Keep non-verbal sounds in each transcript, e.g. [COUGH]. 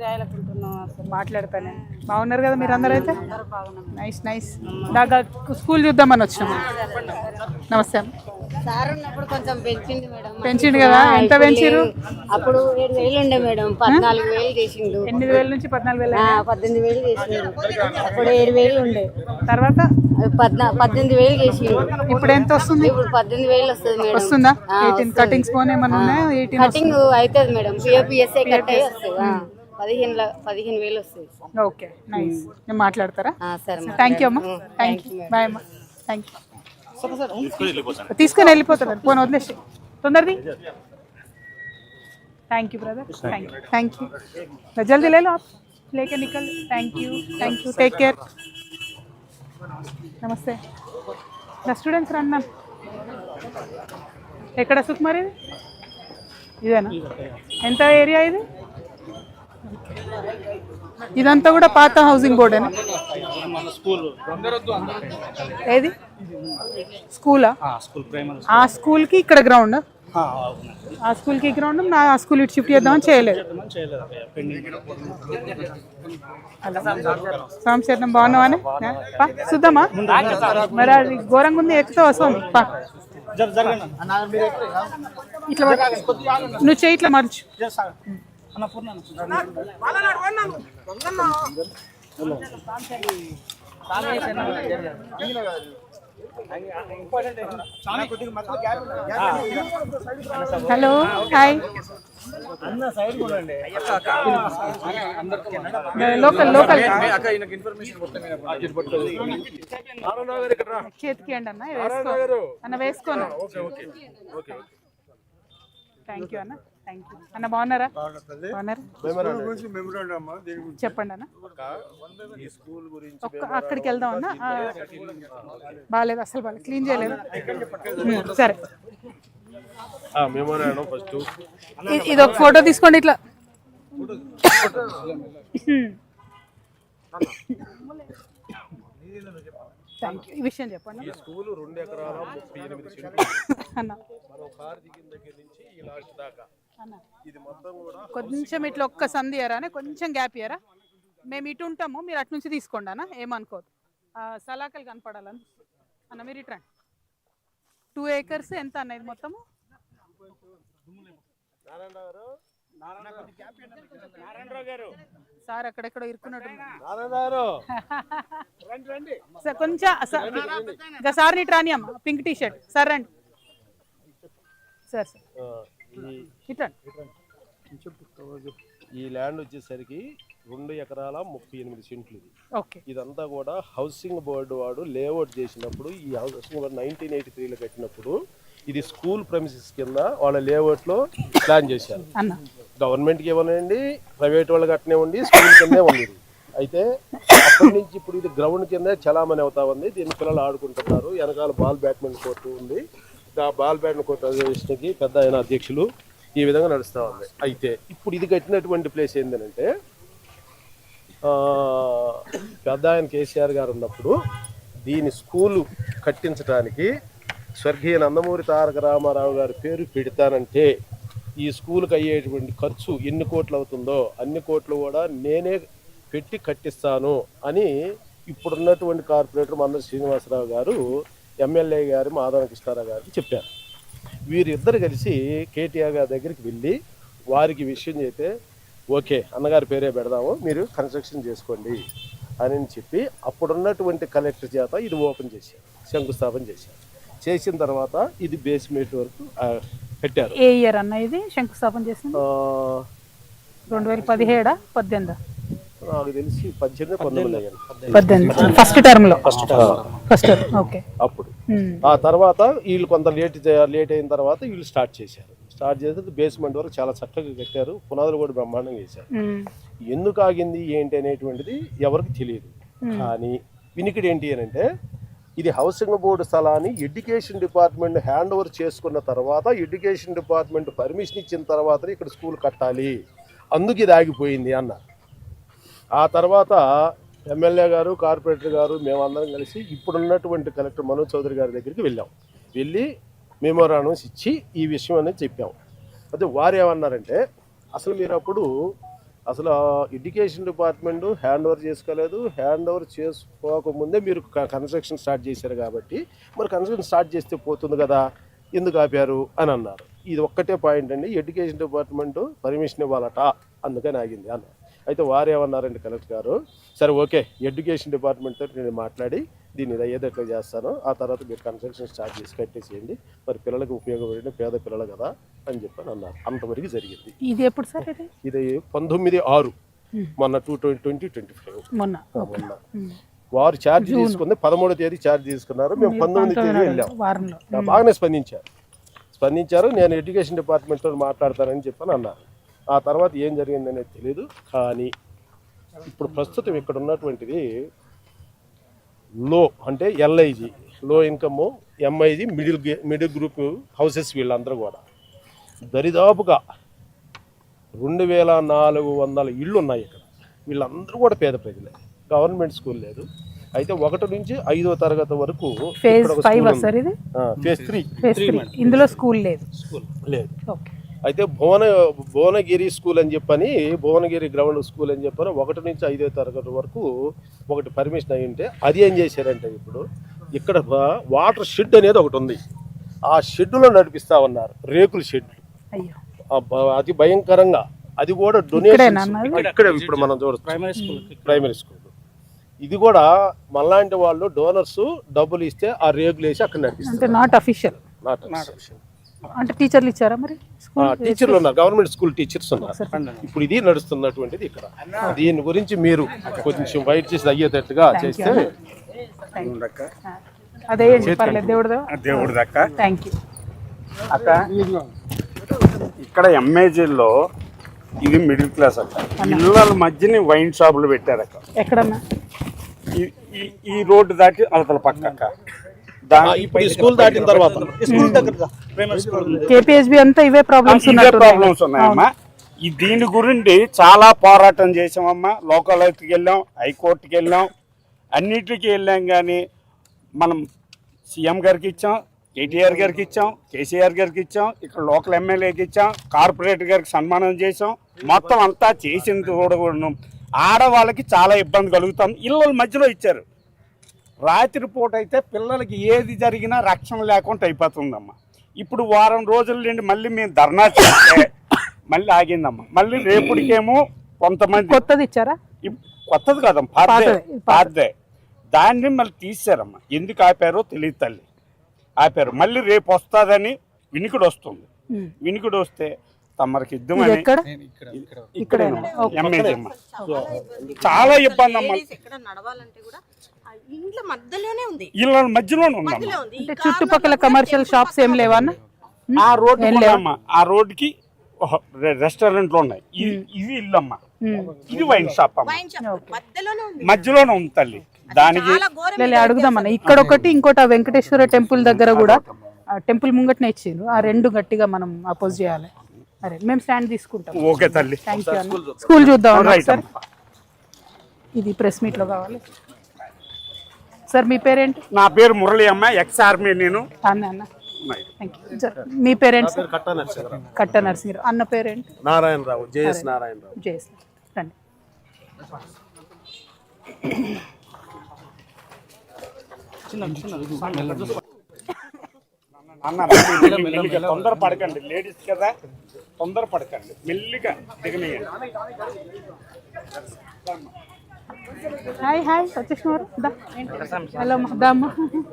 అసలు. మాట్లాడతానే. బాగున్నారు కదా మీరు అందరూ అయితే నైస్ నైస్. దాకా స్కూల్ చూద్దామని వచ్చినాం. నమస్తే. సార్ ఉన్నప్పుడు కొంచెం పెంచింది మేడం. పెంచిండు కదా? ఎంత పెంచిరు. అప్పుడు ఏడు వేలు ఉండే మేడం. పద్నాలుగు వేలు చేసిండు. ఎనిమిది వేల నుంచి పద్నాలుగు వేల? పద్దెనిమిది వేలు చేసిండు. అప్పుడు ఏడు వేలు ఉండే. తర్వాత? పద్నా పద్దెనిమిది వేలు చేసిండు. ఇప్పుడు ఎంత వస్తుంది? ఇప్పుడు పద్దెనిమిది వేలు వస్తుంది మేడం. వస్తుందా? ఎయిటీన్. కటింగ్స్ పోనీ ఏమన్నా ఉన్నాయా? ఎయిటీన్ కటింగ్ అవుతుంది మేడం. పిఓపిఎస్ఐ కట్ అయ్యి వస్తుంది. పదిహేను ల- పదిహేను వేలు వస్తుంది ఓకే నైస్ నేను మాట్లాడతారా ఆ, సరే మేడం. థ్యాంక్ యూ అమ్మా థ్యాంక్ యూ బాయ్ అమ్మా థ్యాంక్ యూ తీసుకొని వెళ్ళిపోతారు ఫోన్ వదిలేసి తొందరది thank you brother thank you thank you जल्दी ले लो आप लेके निकल thank you thank you take care నమస్తే నా స్టూడెంట్స్ రన్నా ఎక్కడ సుకుమార్ ఇది ఇదేనా ఎంత ఏరియా ఇది ఇదంతా కూడా పాత హౌసింగ్ బోర్డేనా ఏది? స్కూలా? స్కూల్ ఆ స్కూల్కి ఇక్కడ గ్రౌండ్ ఆ? స్కూల్కి గ్రౌండ్ నా ఆ స్కూల్ ఇటు షిఫ్ట్ చేద్దామని చేయలేదు. సంశయం బాగున్నావని? పా చూద్దామా మరి అది ఘోరంగా ఉంది ఎక్కుతావు వస్తాం పా. ఇట్లా. నువ్వు చేయి ఇట్లా మర్చు. Hello hi. Local local. చేతికి అండి అన్న వేసుకో. అన్న వేసుకోను థ్యాంక్ యూ అన్న. అన్న బాగున్నారా? చెప్పండి అన్న. ఒక్క అక్కడికి వెళ్దాం అన్న? బాగాలేదు అసలు బాగాలేదు. క్లీన్ చేయలేదు. సరే. ఇది ఒక ఫోటో తీసుకోండి ఇట్లా. ఈ విషయం చెప్పండి స్కూల్ రెండు ఎకరాల ముప్పై ఎనిమిది సెంట్లు. అన్న. మనం కారు దిగిన దగ్గర నుంచి ఈ లాస్ట్ దాకా. అన్న ఇది మొత్తం కూడా కొంచెం ఇట్లా ఒక్క సంధి ఇయరా కొంచెం గ్యాప్ ఇయరా మేము ఇటు ఉంటాము మీరు అటు నుంచి తీసుకోండి అన్న ఏమనుకోదు ఆ, సలాకలు కనపడాలని. అన్న మీరు ఇటు రండి. టూ ఏకర్స్ ఎంత అన్న ఇది మొత్తము? సార్ అక్కడెక్కడో ఇరుక్కున్నట్టు సార్ కొంచెం సార్ ఇంకా సార్ నీటి రాని అమ్మ పింక్ టీ షర్ట్ సార్ రండి. Sir sir. ఈ ల్యాండ్ వచ్చేసరికి రెండు ఎకరాల ముప్పై ఎనిమిది సెంట్లు ఇది. ఇదంతా కూడా హౌసింగ్ బోర్డు వాడు లేఅవుట్ చేసినప్పుడు ఈ హౌసింగ్ బోర్డు నైన్టీన్ ఎయిటీ త్రీలో కట్టినప్పుడు ఇది స్కూల్ ప్రమిసెస్ కింద వాళ్ళ లేఅవుట్లో ప్లాన్ చేశారు. అన్న. గవర్నమెంట్కి ఇవ్వనండి ప్రైవేట్ వాళ్ళకి అట్నే స్కూల్ కిందే ఉంది. అయితే అప్పటి నుంచి ఇప్పుడు ఇది గ్రౌండ్ కింద చలామణి అవుతా ఉంది దీని పిల్లలు ఆడుకుంటున్నారు వెనకాల బాల్ బ్యాడ్మింటన్ కోర్టు ఉంది. బాల్ బ్యాడ్మింటన్ కోర్టు అసోసియేషన్కి పెద్ద ఆయన అధ్యక్షులు ఈ విధంగా నడుస్తూ ఉంది. అయితే ఇప్పుడు ఇది కట్టినటువంటి ప్లేస్ ఏంటంటే పెద్ద ఆయన కేసీఆర్ గారు ఉన్నప్పుడు దీని స్కూలు కట్టించడానికి స్వర్గీయ నందమూరి తారక రామారావు గారి పేరు పెడతానంటే ఈ స్కూల్కి అయ్యేటువంటి ఖర్చు ఎన్ని కోట్లు అవుతుందో అన్ని కోట్లు కూడా నేనే పెట్టి కట్టిస్తాను అని ఇప్పుడున్నటువంటి కార్పొరేటర్ మందరి శ్రీనివాసరావు గారు ఎమ్మెల్యే గారు మాధవ కృష్ణారావు గారికి చెప్పారు. వీరిద్దరు కలిసి కేటీఆర్ గారి దగ్గరికి వెళ్ళి వారికి విషయం చేస్తే ఓకే అన్నగారి పేరే పెడదాము మీరు కన్స్ట్రక్షన్ చేసుకోండి అని చెప్పి అప్పుడున్నటువంటి కలెక్టర్ చేత ఇది ఓపెన్ చేశారు శంకుస్థాపన చేశారు. చేసిన తర్వాత ఇది బేస్మెంట్ వరకు పెట్టారు ఏ ఇయర్ అన్న ఇది? శంకుస్థాపన చేసింది? రెండు వేల పదిహేడా? పద్దెనిమిది? నాకు తెలిసి పద్దెనిమిది పంతొమ్మిది పద్దెనిమిది. ఫస్ట్ టర్మ్లో. ఫస్ట్ ఓకే అప్పుడు. ఆ తర్వాత వీళ్ళు కొంత లేట్ లేట్ అయిన తర్వాత వీళ్ళు స్టార్ట్ చేశారు. స్టార్ట్ చేసి బేస్మెంట్ వరకు చాలా చక్కగా కట్టారు. పునాదులు కూడా బ్రహ్మాండంగా వేశారు. ఎందుకు ఆగింది? ఏంటి అనేటువంటిది ఎవరికి తెలియదు. కానీ వినికిడి ఏంటి అని అంటే ఇది హౌసింగ్ బోర్డు స్థలాన్ని ఎడ్యుకేషన్ డిపార్ట్మెంట్ హ్యాండ్ ఓవర్ చేసుకున్న తర్వాత ఎడ్యుకేషన్ డిపార్ట్మెంట్ పర్మిషన్ ఇచ్చిన తర్వాత ఇక్కడ స్కూల్ కట్టాలి. అందుకు ఇది ఆగిపోయింది అన్నారు. ఆ తర్వాత ఎమ్మెల్యే గారు కార్పొరేటర్ గారు మేమందరం కలిసి ఇప్పుడున్నటువంటి కలెక్టర్ మనోజ్ చౌదరి గారి దగ్గరికి వెళ్ళాం. వెళ్ళి మెమోరాండమ్స్ ఇచ్చి ఈ విషయం అనేది చెప్పాం. అయితే వారు ఏమన్నారంటే అసలు మీరు అప్పుడు అసలు ఎడ్యుకేషన్ డిపార్ట్మెంట్ హ్యాండ్ ఓవర్ చేసుకోలేదు. హ్యాండ్ ఓవర్ చేసుకోకముందే మీరు కన్స్ట్రక్షన్ స్టార్ట్ చేశారు కాబట్టి మరి కన్స్ట్రక్షన్ స్టార్ట్ చేస్తే పోతుంది కదా? ఎందుకు ఆపారు? అని అన్నారు. ఇది ఒక్కటే పాయింట్ అండి. ఎడ్యుకేషన్ డిపార్ట్మెంట్ పర్మిషన్ ఇవ్వాలట. అందుకని ఆగింది అన్నారు. అయితే వారు ఏమన్నారండి కలెక్టర్ గారు? సరే ఓకే ఎడ్యుకేషన్ డిపార్ట్మెంట్తో నేను మాట్లాడి దీన్ని అయ్యేటట్లు చేస్తాను ఆ తర్వాత మీరు కన్స్ట్రక్షన్ స్టార్ట్ చేసి కట్టేసేయండి. మరి పిల్లలకు ఉపయోగపడిన పేద పిల్లలు కదా అని చెప్పని అన్నారు. అంతవరకు జరిగింది. ఇది ఎప్పుడు సార్ ఇది? పంతొమ్మిది ఆరు. మొన్న two twenty twenty twenty five. మొన్న. మొన్న. వారు ఛార్జ్ తీసుకుంది పదమూడో తేదీ ఛార్జ్ తీసుకున్నారు. మేము పంతొమ్మిది తేదీ వెళ్ళాం. బాగానే స్పందించారు. స్పందించారు. నేను ఎడ్యుకేషన్ డిపార్ట్మెంట్తో మాట్లాడతానని చెప్పని అన్నారు. ఆ తర్వాత ఏం జరిగిందనేది తెలియదు కానీ ఇప్పుడు ప్రస్తుతం ఇక్కడ ఉన్నటువంటిది లో అంటే LIG low income MIG middle middle group houses వీళ్ళందరూ కూడా. దరిదాపుగా రెండు వేల నాలుగు వందల ఇళ్ళు ఉన్నాయి ఇక్కడ. వీళ్ళందరూ కూడా పేద ప్రజలే. గవర్నమెంట్ స్కూల్ లేదు. అయితే ఒకటి నుంచి ఐదో తరగతి వరకు ఫేజ్ స్కూల్ త్రీ ఇందులో స్కూల్ లేదు. లేదు. ఓకే. అయితే భువన భువనగిరి స్కూల్ అని చెప్పని భువనగిరి గ్రౌండ్ స్కూల్ అని చెప్పని ఒకటి నుంచి ఐదో తరగతి వరకు ఒకటి పర్మిషన్ అయి ఉంటే అది ఏం చేశారంటే ఇప్పుడు ఇక్కడ వాటర్ షెడ్ అనేది ఒకటి ఉంది. ఆ షెడ్లో నడిపిస్తా ఉన్నారు రేకుల షెడ్ అయ్యో. అతి భయంకరంగా. అది కూడా డొనేషన్? ఇక్కడ. ఇప్పుడు మనం చూడొచ్చు. ప్రైమరీ స్కూల్ ప్రైమరీ స్కూల్ ఇది కూడా మనలాంటి వాళ్ళు డోనర్స్ డబ్బులు ఇస్తే ఆ రేకులు వేసి అక్కడ నడిపిస్తారు అంటే నాట్ అఫీషియల్ నాట్ అంటే టీచర్లు ఇచ్చారా మరి? టీచర్లు ఉన్నారు. గవర్నమెంట్ స్కూల్ టీచర్స్ ఉన్నారు. ఇప్పుడు ఇది నడుస్తున్నటువంటిది ఇక్కడ. దీని గురించి మీరు కొంచెం వైట్ చేసి అయ్యేటట్టుగా చేస్తే అదే దేవుడు దేవుడి దక్క థ్యాంక్ యూ అక్క. ఇక్కడ ఎంఏజీలో ఇది మిడిల్ క్లాస్ అక్క. ఇళ్ళ మధ్యని వైన్ షాపులు పెట్టారు అక్క ఎక్కడన్నా? ఈ- రోడ్డు దాటి అవతల పక్క అక్క. ఇప్పుడు ఈ స్కూల్ దాటిన తర్వాత. స్కూల్ దగ్గర ప్రైమరీ స్కూల్ ఉంది. కేపీహెచ్బి అంతా ఇవే ప్రాబ్లమ్స్ ఉన్నట్టు ప్రాబ్లమ్స్ ఉన్నాయమ్మా. ఈ దీని గురించి చాలా పోరాటం చేసామమ్మా లోకాలయత్కి వెళ్ళాం హైకోర్టుకి వెళ్ళాం. అన్నిటికీ వెళ్ళాం కానీ మనం సీఎం గారికి ఇచ్చాం కేటీఆర్ గారికి ఇచ్చాం కేసీఆర్ గారికి ఇచ్చాం ఇక్కడ లోకల్ ఎమ్మెల్యేకి ఇచ్చాం కార్పొరేటర్ గారికి సన్మానం చేసాం మొత్తం అంతా చేసింది కూడా కూడా ఆడవాళ్ళకి చాలా ఇబ్బంది కలుగుతాం ఇళ్ళ మధ్యలో ఇచ్చారు. రాత్రిపూట అయితే పిల్లలకి ఏది జరిగినా రక్షణ లేకుండా అయిపోతుందమ్మా. ఇప్పుడు వారం రోజుల నుండి మళ్ళీ మేము ధర్నా చేస్తే మళ్ళీ ఆగిందమ్మా. మళ్ళీ రేపుడికేమో కొంతమంది కొత్తది ఇచ్చారా? కొత్తది కదమ్మా పాతదే. దాన్ని మళ్ళీ తీసారమ్మా. ఎందుకు ఆపారో తెలియదు తల్లి. ఆపారు. మళ్ళీ రేపు వస్తుందని వినికుడు వస్తుంది. వినికుడు వస్తే తమరికి ఇద్దామని ఎక్కడ? అమ్మా చాలా ఇబ్బంది అమ్మా. ఇక్కడ నడవాలంటే కూడా ఆ ఇంట్లో మధ్యలోనే ఉంది. ఇళ్ళ మధ్యలోనే ఉందమ్మా మధ్యలో ఉంది. అంటే చుట్టుపక్కల కమర్షియల్ షాప్స్ ఏం లేవన్నా ఆ రోడ్డు అమ్మా. ఆ రోడ్డుకి రెస్టారెంట్లు ఉన్నాయి. ఇది ఇల్లమ్మా ఇది వైన్ షాప్ అమ్మా. Wine shop. మధ్యలోనే ఉంది. మధ్యలోనే ఉంది తల్లి. దానికి అడుగుదామన్నా ఇక్కడ ఒకటి ఇంకోటి ఆ వెంకటేశ్వర టెంపుల్ దగ్గర కూడా ఆ టెంపుల్ ముంగట్నే ఇచ్చిండ్రు. ఆ రెండు గట్టిగా మనం అపోజ్ చేయాలి. అరే మేము స్టాండ్ తీసుకుంటాం ఓకే తల్లి థ్యాంక్ యూ స్కూల్ చూద్దాం ఒకసారి ఇది ప్రెస్ మీట్లో కావాలి సార్ మీ పేరేంటి నా పేరు మురళి అమ్మ ఎక్స్ ఆర్మీ నేను అన్న అన్న థ్యాంక్ యూ సార్ మీ పేరేంటి సార్ కట్టా నరసింహరావు నరసింహరావు అన్న పేరేంటి నారాయణరావు జేఎస్ నారాయణరావు జేఎస్ రండి అన్న తొందర పడకండి లేడీస్ కదా తొందర పడకండి మెల్లిగా దిగనీయండి హాయ్ హాయ్ వచ్చేసినారు హలో దామ్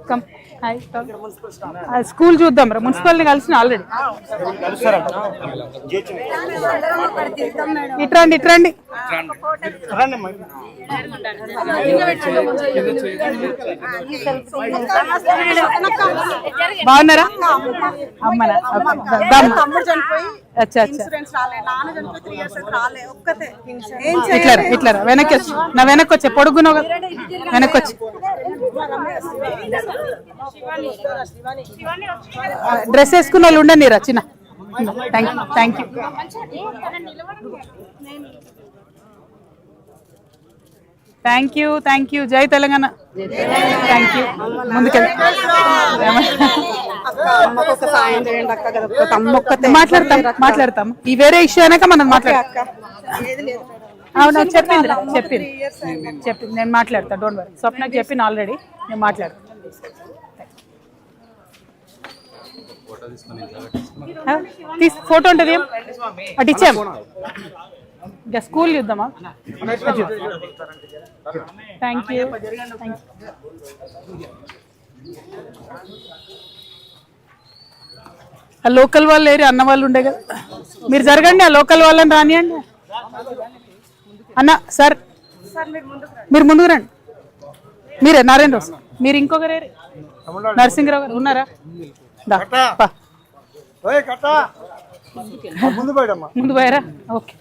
కమ్ హాయ్ స్కూల్ చూద్దాం రా. మున్సిపాలిటీ కలిసిన ఆల్రెడీ ఇట్రండి ఇట్రండి. బాగున్నారా? అమ్మనా దమ్ అచ్చా అచ్చా. ఇట్లా. వెనక్కి నా వెనక్కి కదా వెనక్కి వచ్చి డ్రెస్ వేసుకున్న వాళ్ళు ఉండండి రా చిన్న. Thank you thank you thank you thank you జై తెలంగాణ. థ్యాంక్ యూ ముందుకెళ్ళి. మాట్లాడతాం మాట్లాడతాం. ఈ వేరే ఇష్యూ అయినాక మనం మాట్లాడతాం. ఏది లేదు అవునా చెప్పింది చెప్పింది. చెప్పింది నేను మాట్లాడతా డోంట్ వరీ స్వప్నకి చెప్పింది ఆల్రెడీ నేను మాట్లాడతా. తీస్ ఫోటో ఉంటుంది? అటు ఇచ్చాం. ఇంకా స్కూల్ చూద్దామా? థ్యాంక్ యూ ఆ లోకల్ వాళ్ళు లేరు అన్న వాళ్ళు ఉండే కదా. మీరు జరగండి ఆ లోకల్ వాళ్ళని రానియండి. అన్న సార్. మీరు ముందుకు రండి. మీరే నారాయణ రావు మీరు ఇంకొకరే నరసింహరావు గారు ఉన్నారా. ముందు పోయారా? ఓకే.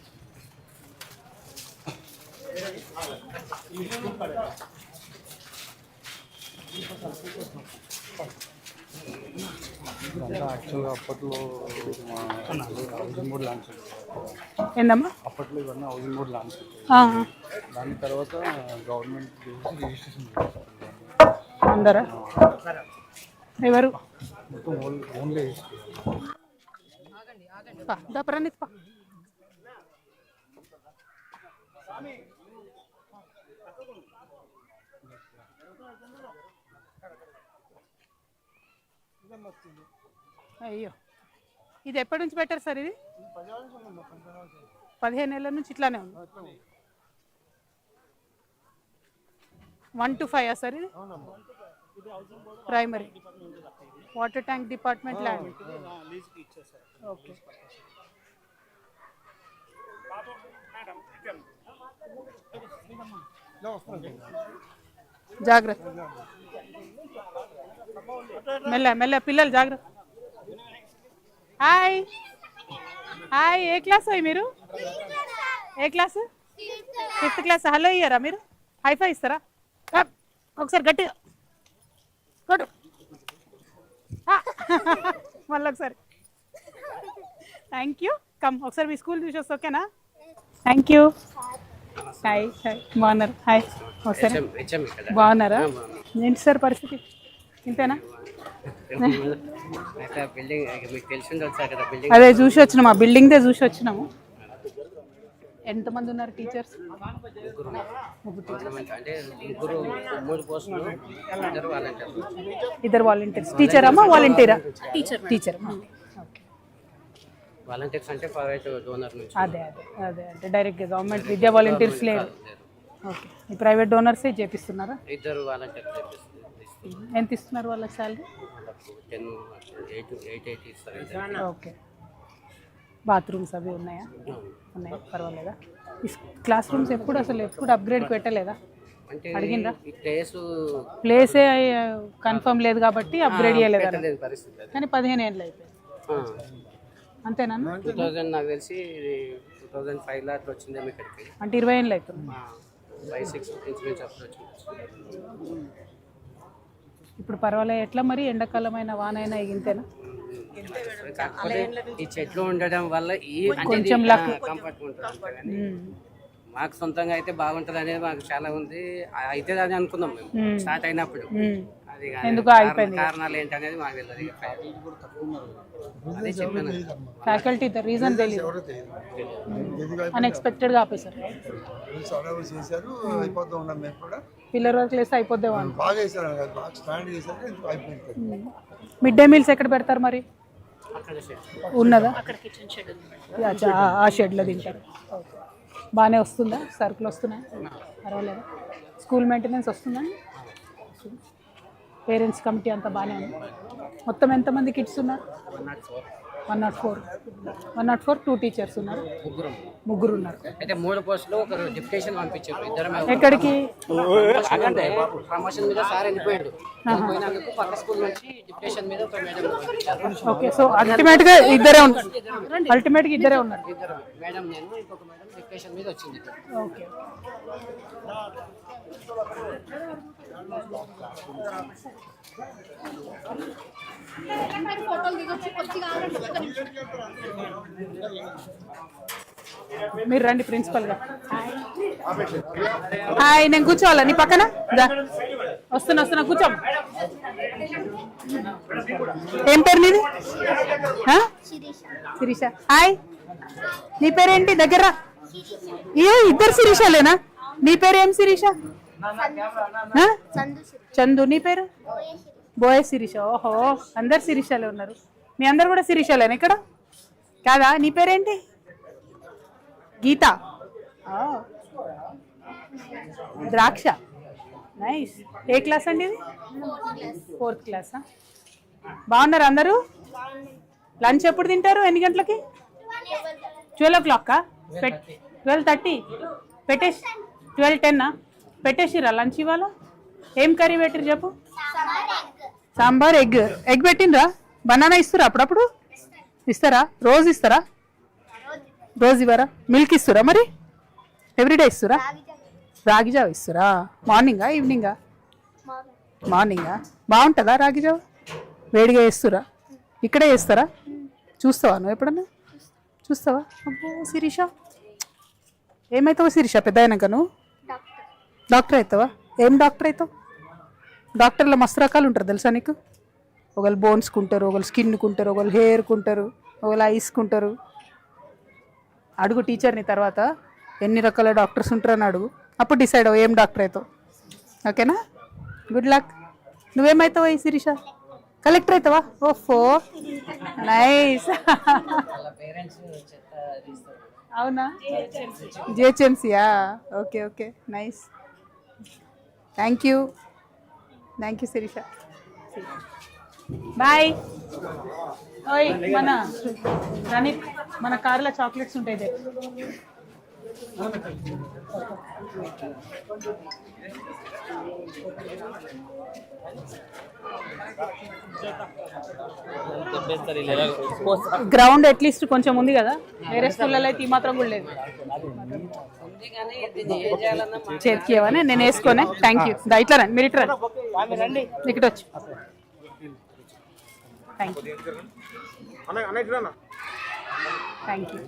యాక్చువల్గా అప్పట్లో హౌసింగ్ బోర్డ్ లాంచ్ ఏందమ్మా? అప్పట్లో ఇవన్నీ హౌసింగ్ బోర్డ్ లాంచ్ దాని తర్వాత గవర్నమెంట్ రిజిస్ట్రేషన్ అందరా? ఎవరు? మొత్తం ఓన్లీ అయ్యో. ఇది ఎప్పటి నుంచి పెట్టారు సార్ ఇది? పదిహేను ఏళ్ళ నుంచి ఇట్లానే ఉంది. వన్ టు ఫైవ్ సార్ ఇది? Primary water tank department land okay. జాగ్రత్త. మెల్ల మెల్ల పిల్లలు జాగ్రత్త. హాయ్ హాయ్ ఏ క్లాస్ అయ్యి మీరు? ఏ క్లాస్? Fifth class. హలో ఇయ్యారా మీరు? హైఫై ఇస్తారా. ఒకసారి గట్టిగా. కొట్టు. మళ్ళీ ఒకసారి. థ్యాంక్ యూ కమ్ ఒకసారి మీ స్కూల్ చూసి వస్తే ఓకేనా? థ్యాంక్ యూ హాయ్ హాయ్ బాగున్నారు. హాయ్ ఒకసారి. బాగున్నారా? ఏంటి సార్ పరిస్థితి? ఇంతేనా? అయితే బిల్డింగ్ మీకు తెలిసింది వచ్చా కదా బిల్డింగ్ అదే చూసి వచ్చినాము ఆ బిల్డింగ్దే చూసి వచ్చినాము. ఎంతమంది ఉన్నారు టీచర్స్ అంటే ముగ్గురు మూడు పోస్టులు ఇద్దరు వాలంటీర్ ఇద్దరు వాలంటీర్స్ టీచర్ అమ్మా వాలంటీరా టీచర్ టీచర్ ఓకే వాలంటీర్స్ అంటే ప్రైవేట్ డోనర్ నుంచి. అదే అదే అదే అంటే డైరెక్ట్గా గవర్నమెంట్ విద్యా వాలంటీర్స్ లేరు ఓకే ఈ ప్రైవేట్ డోనర్సే చేపిస్తున్నారా? ఇద్దరు వాలంటీర్ ఎంత ఇస్తున్నారు వాళ్ళకి salary? Ten eight eight eight ఇస్తారు. ఓకే. బాత్రూమ్స్ అవి ఉన్నాయా? ఉన్నాయా? పర్వాలేదా? క్లాస్ రూమ్స్ ఎప్పుడు అసలు ఎప్పుడు అప్గ్రేడ్కి పెట్టలేదా? ఈ ప్లేస్ ప్లేసే కన్ఫర్మ్ లేదు కాబట్టి అప్గ్రేడ్ చేయలేదు కానీ పదిహేను ఏళ్ళు అయిపోయింది. అంతేనా? టూ థౌజండ్ నాకు తెలిసి టూ థౌజండ్ ఫైవ్లో అట్లా వచ్చిందేమో ఇక్కడికి. అంటే ఇరవై ఏళ్ళు అవుతుంది. ఫైవ్ సిక్స్ ఇంచుమించు అప్పుడు వచ్చింది. ఇప్పుడు పర్వాలేదు. ఎట్లా మరి? ఎండాకాలమైన వానైనా ఇంతేనా కాకపోతే ఈ చెట్లు ఉండడం వల్ల ఈ కొంచెం. కంఫర్ట్ ఉంటుంది. మాకు సొంతంగా అయితే బాగుంటుంది అనేది మాకు చాలా ఉంది. అయితే అని అనుకున్నాం మేము. స్టార్ట్ అయినప్పుడు. ఎందుకో ఆగిపోయింది. కారణాలు ఏంటి అనేది మాకు తెలియదు ఇక అదే చెప్పాను. ఫ్యాకల్టీ రీజన్ తెలియదు. అన్ఎక్స్పెక్టెడ్గా ఆపేశారు. సడవులు చేశారు అయిపోతూ ఉన్నాం మేము కూడా. పిల్లర్ వర్క్ లేస్తే అయిపోద్దేమో అనుకో. బాగా వేసారు కదా బాగా స్టాండ్ చేశారు అయిపోయింది. మిడ్ డే మీల్స్ ఎక్కడ పెడతారు మరి? ఉన్నదా? అచ్చా, ఆ- ఆ షెడ్లో తింటారు. బాగానే వస్తుందా? సరుకులు వస్తున్నాయి పర్వాలేదా? స్కూల్ మెయింటెనెన్స్ వస్తుందా? పేరెంట్స్ కమిటీ అంతా బాగానే ఉంది. మొత్తం ఎంతమంది కిడ్స్ ఉన్నారు? One nought four. One nought four two teachers ఉన్నారు. ముగ్గురు ఉన్నారు. అయితే మూడు పోస్టులు ఒకరు డిప్యుటేషన్ పంపించారు. ఇద్దరు ఎక్కడికి? ప్రమోషన్ మీద సార్ వెళ్ళిపోయాడు. పక్క స్కూల్ నుంచి డిప్యుటేషన్ మీద ఒక మేడం ఓకే సో అల్టిమేట్గా ఇద్దరే ఉన్నారు. అల్టిమేట్గా ఇద్దరే ఉన్నారు. ఇద్దరు. మేడం నేను ఇంకొక మేడం డిప్యుటేషన్ మీద వచ్చింది. ఓకే. మీరు రండి ప్రిన్సిపల్గా హాయ్ నేను కూర్చోవాలా? నీ పక్కన? వస్తున్నా వస్తున్నా కూర్చో. ఏం పేరు నీది? శిరీష. హాయ్. నీ పేరేంటి? దగ్గర ఏ ఇద్దరు శిరీషలేనా? నీ పేరు ఏం శిరీష? చందు నీ పేరు? బోయ శిరీష. ఓహో అందరు శిరీషలే ఉన్నారు. మీ అందరు కూడా శిరీషలేనా ఇక్కడ? కాదా? నీ పేరేంటి? గీత. ద్రాక్ష. నైస్. ఏ క్లాస్ అండి ఇది? ఫోర్త్ క్లాసా బాగున్నారు అందరూ? లంచ్ ఎప్పుడు తింటారు? ఎన్ని గంటలకి? Twelve o'clock twelve thirty. పెట్టేసి ట్వెల్వ్ టెన్నా పెట్టేసిరా లంచ్ ఇవాళ? ఏం కర్రీ పెట్టిరు చెప్పు? సాంబార్ ఎగ్. ఎగ్. పెట్టిండ్రా? బనానా ఇస్తురా అప్పుడప్పుడు? ఇస్తారా? రోజు ఇస్తారా? రోజు ఇవ్వరా? మిల్క్ ఇస్తురా మరి? ఎవ్రీడే ఇస్తురా? రాగి జావ. ఇస్తురా? మార్నింగా ఈవినింగా? మార్నింగా. బాగుంటుందా రాగి జావ? వేడిగా వేస్తురా ఇక్కడే వేస్తారా చూస్తావా నువ్వు ఎప్పుడన్నా? చూస్తావా? అబ్బో శిరీష. ఏమవుతావు శిరీష పెద్ద అయినాక నువ్వు? డాక్టర్ అవుతావా? ఏం డాక్టర్ అవుతావు? డాక్టర్లో మస్తు రకాలు ఉంటారు తెలుసా నీకు? ఒకళ్ళు బోన్స్ కుంటారు ఒకళ్ళు స్కిన్ కుంటారు ఒకళ్ళు హెయిర్ కుంటారు ఒకళ్ళు ఐస్ కుంటారు. అడుగు టీచర్ని తర్వాత ఎన్ని రకాల డాక్టర్స్ ఉంటారని అడుగు. అప్పుడు డిసైడ్ అవ్వు ఏం డాక్టర్ అవుతావు. ఓకేనా గుడ్ లక్ నువ్వేమవుతావు ఈ శిరీష? కలెక్టర్ అవుతావా? ఓఫో నైస్ [LAUGHS] అవునా? జిహెచ్ఎంసీయా okay okay nice thank you thank you Shirisha bye ఓయ్ మన రణిత్ మన కారులో చాక్లెట్స్ ఉంటాయి గ్రౌండ్ అట్లీస్ట్ కొంచెం ఉంది కదా? వేరే స్కూళ్ళలో అయితే ఈ మాత్రం కూడా లేదు. చేతికి ఇవ్వని నేను వేసుకోనే. థ్యాంక్ యూ ఇట్లా రండి. మీరు ఇట్లా రండి. ఇక్కడ వచ్చి. థ్యాంక్ యూ థ్యాంక్ యూ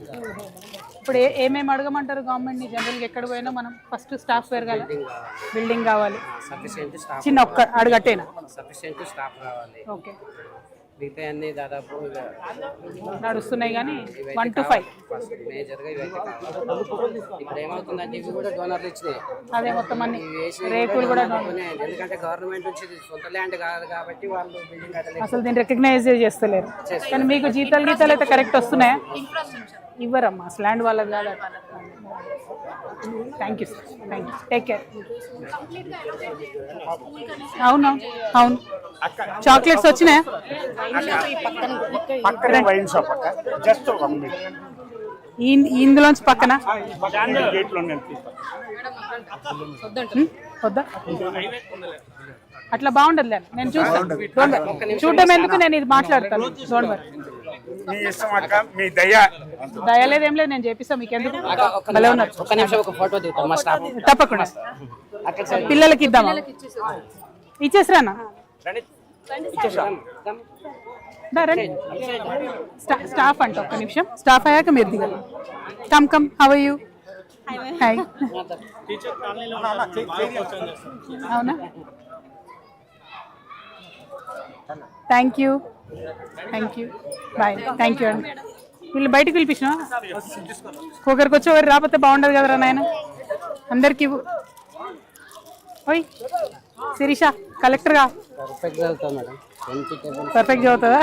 ఇప్పుడు ఏ ఏమేమి అడగమంటారు గవర్నమెంట్ని జనరల్గా ఎక్కడ పోయినా మనం ఫస్ట్ స్టాఫ్ పెరగాలి బిల్డింగ్ కావాలి. సఫిషియెంట్ స్టాఫ్ చిన్న ఒక్క అడగట్టేనా? సఫిషియెంట్ స్టాఫ్ కావాలి ఓకే. మిగతా అన్ని దాదాపు నడుస్తున్నాయి కానీ వన్ టు ఫైవ్ ఫస్ట్ మేజర్గా ఇవైతే కావాలి. ఇప్పుడు ఏమవుతుందంటే ఇవి కూడా డోనర్లు ఇచ్చినాయి. అదే మొత్తం అన్ని రేకులు కూడా ఎందుకంటే గవర్నమెంట్ నుంచి సొంత ల్యాండ్ కాదు కాబట్టి వాళ్ళు బిల్డింగ్ అసలు దీన్ని రికగ్నైజ్ చేస్తలేరు. కానీ మీకు జీతాలు గీతాలు అయితే కరెక్ట్ వస్తున్నాయా? ఇవ్వరమ్మా. అసలు ల్యాండ్ వాళ్ళది కాదు thank you sir thank you take care అవును? అవును. చాక్లెట్స్ వచ్చినాయా? పక్కనే వైన్ షాప్ అక్క. జస్ట్ వన్ మినిట్ ఈ- ఇందులోంచి పక్కన? వద్దా? అట్లా బాగుండదులే నేను చూస్తాను. చూడడం ఎందుకు నేను ఇది మాట్లాడతాను. మీ ఇష్టం అక్క మీ దయ. దయలేదు లేదు నేను చేపిస్తాను మీకు ఎందుకు భలే ఉన్నారు. ఒక్క నిమిషం ఒక ఫోటో దిగుతాం మా స్టాఫ్ తప్పకుండా. పిల్లలకి ఇద్దామా? స్టా- స్టాఫ్ అంట ఒక్క నిమిషం. స్టాఫ్ అయ్యాక మీరు దిగాలి come come how you hi అవునా? Thank you thank you bye thank you అండి వీళ్ళు బయటకు పిలిపించిన? ఒకరికి వచ్చి ఒకరు రాకపోతే బాగుండదు కదరా నాయన? అందరికి. ఓయ్ శిరీష కలెక్టర్గా పర్ఫెక్ట్ చదువుతుందా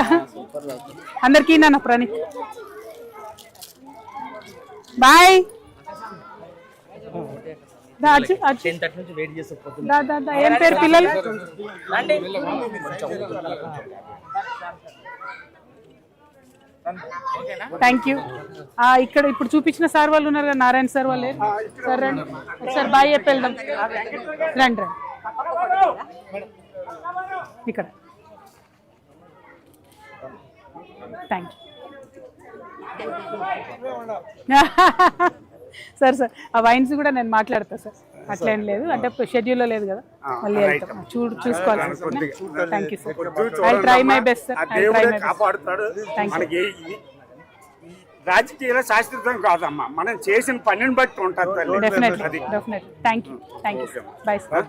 అందరికీ నాన్న ప్రణీత్. బాయ్ ఏం పేరు పిల్లలు? థ్యాంక్ యూ ఇక్కడ ఇప్పుడు చూపించిన సార్ వాళ్ళు ఉన్నారు కదా నారాయణ సార్ వాళ్ళే. సార్ రండి. ఒకసారి బాయ్ చెప్పి వెళ్దాం. రండి రండి. ఇక్కడ. థ్యాంక్ యూ సార్ సార్ ఆ వైన్స్ కూడా నేను మాట్లాడతా సార్. అట్లేం లేదు. అంటే షెడ్యూల్లో లేదు కదా. మళ్ళీ వెళ్తాం. చూడు చూసుకోవాలి thank you sir I try my best sir I try my best రాజకీయాల శాశ్వతం కాదమ్మా. మనం చేసిన పనిని బట్టి ఉంటుంది thank you thank you bye sir